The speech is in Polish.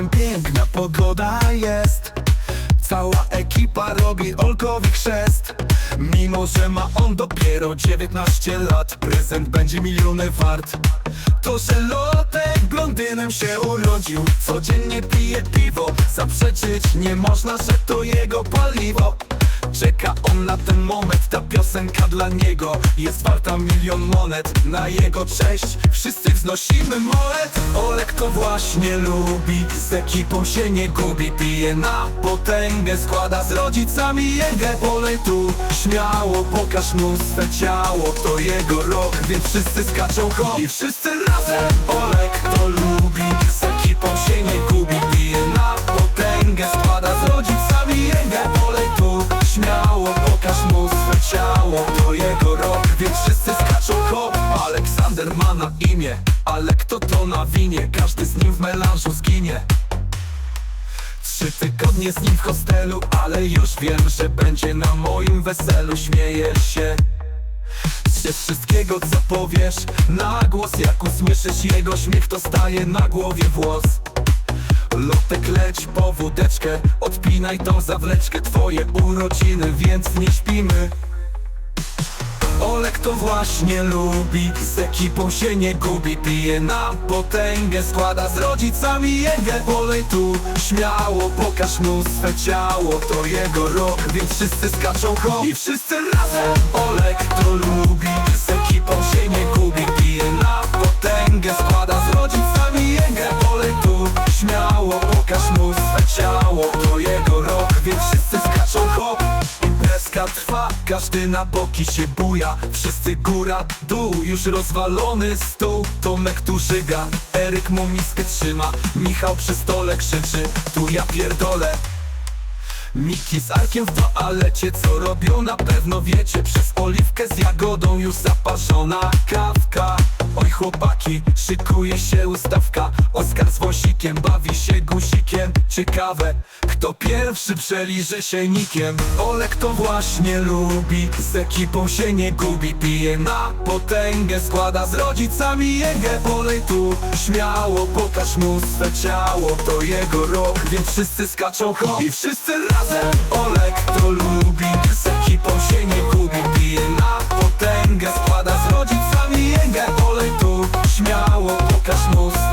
wieczorem piękna pogoda jest. Cała ekipa robi Olkowi chrzest. Mimo, że ma on dopiero 19 lat Prezent będzie miliony wart. To, że Lotek blondynem się urodził Codziennie pije piwo. Zaprzeczyć nie można, że to jego paliwo On na ten moment, ta piosenka dla niego Jest warta milion monet. Na jego cześć wszyscy wznosimy molet Olek to właśnie lubi Z ekipą się nie gubi. Pije na potęgę Składa z rodzicami jegę Olej tu śmiało Pokaż mu swe ciało. To jego rok, więc wszyscy skaczą ho I wszyscy razem. Olek to lubi Aleksander ma na imię Ale kto to na winie? Każdy z nim w melanżu zginie. Trzy tygodnie z nim w hostelu Ale już wiem, że będzie na moim weselu. Śmieję się ze wszystkiego co powiesz. Na głos jak usłyszysz jego śmiech To staje na głowie włos. Lotek leć po wódeczkę Odpinaj tą zawleczkę. Twoje urodziny, więc nie śpimy Olek to właśnie lubi Z ekipą się nie gubi. Pije na potęgę Składa z rodzicami jegę Olej tu. Śmiało Pokaż mu swe ciało To jego rok, więc wszyscy skaczą ho I wszyscy razem. Olek to lubi Z ekipą się nie gubi. Pije na potęgę Składa z rodzicami jegę Olej tu. Śmiało Pokaż mu swe ciało To jego rok, więc wszyscy hop Imprezka trwa, każdy na boki się buja. Wszyscy góra, dół, już rozwalony stół. Tomek tu żyga, Eryk mu miskę trzyma. Michał przy stole krzyczy, tu ja pierdolę. Miki z Arkiem w toalecie, co robią na pewno wiecie. Przez oliwkę z jagodą już zaparzona kawka Oj chłopaki, szykuje się ustawka. Oskar z wąsikiem bawi się guzikiem. Ciekawe, kto pierwszy przeliże się nikiem. Olek to właśnie lubi, z ekipą się nie gubi. Pije na potęgę, składa z rodzicami jegę. Olej tu śmiało, pokaż mu swe ciało. To jego rok, więc wszyscy skaczą ho I wszyscy razem. Olek to lubi, mesmos